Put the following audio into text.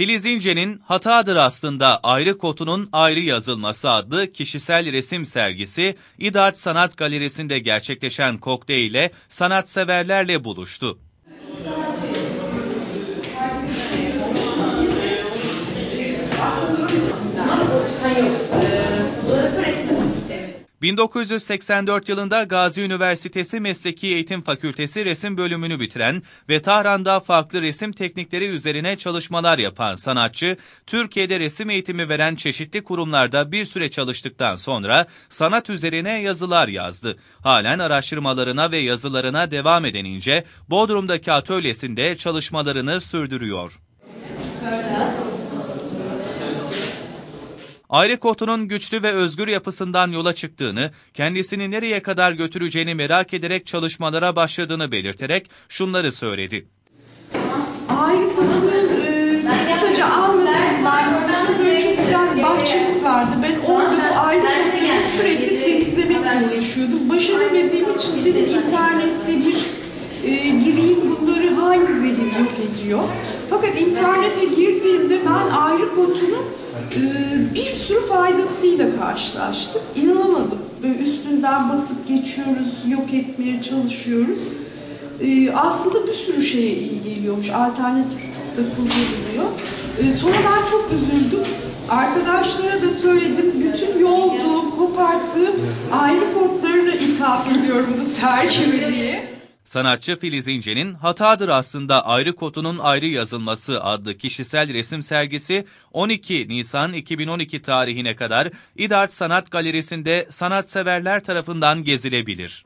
Filiz İnce'nin Hatadır aslında ayrı kotunun ayrı yazılması adlı kişisel resim sergisi İdart Sanat Galerisi'nde gerçekleşen kokteyle sanatseverlerle buluştu. 1984 yılında Gazi Üniversitesi Mesleki Eğitim Fakültesi resim bölümünü bitiren ve Tahran'da farklı resim teknikleri üzerine çalışmalar yapan sanatçı, Türkiye'de resim eğitimi veren çeşitli kurumlarda bir süre çalıştıktan sonra sanat üzerine yazılar yazdı. Halen araştırmalarına ve yazılarına devam eden İnce, Bodrum'daki atölyesinde çalışmalarını sürdürüyor. Ayrı kotunun güçlü ve özgür yapısından yola çıktığını, kendisini nereye kadar götüreceğini merak ederek çalışmalara başladığını belirterek şunları söyledi. Ayrı kotunun e, kısaca anlatayım çok güzel bahçemiz vardı. Ben orada bu ayrı kotuyu sürekli temizlemekle uğraşıyordum. Baş edemediğim için dedim internette bir e, gireyim bunları hangi zehir yok ediyor. Fakat internete girdiğimde ben ayrı kotunun e, sürü faydasıyla karşılaştım. İnanamadım. Böyle üstünden basıp geçiyoruz, yok etmeye çalışıyoruz. Ee, aslında bir sürü şeye iyi geliyormuş. Alternatif tıpta kullanılıyor. Ee, sonra ben çok üzüldüm. Arkadaşlara da söyledim. Bütün yolduğum, koparttığım ayrı kodlarına ithaf ediyorum bu sergime diye. Sanatçı Filiz İnce'nin Hatadır aslında ayrı kotunun ayrı yazılması adlı kişisel resim sergisi 12 Nisan 2012 tarihine kadar İdart Sanat Galerisi'nde sanatseverler tarafından gezilebilir.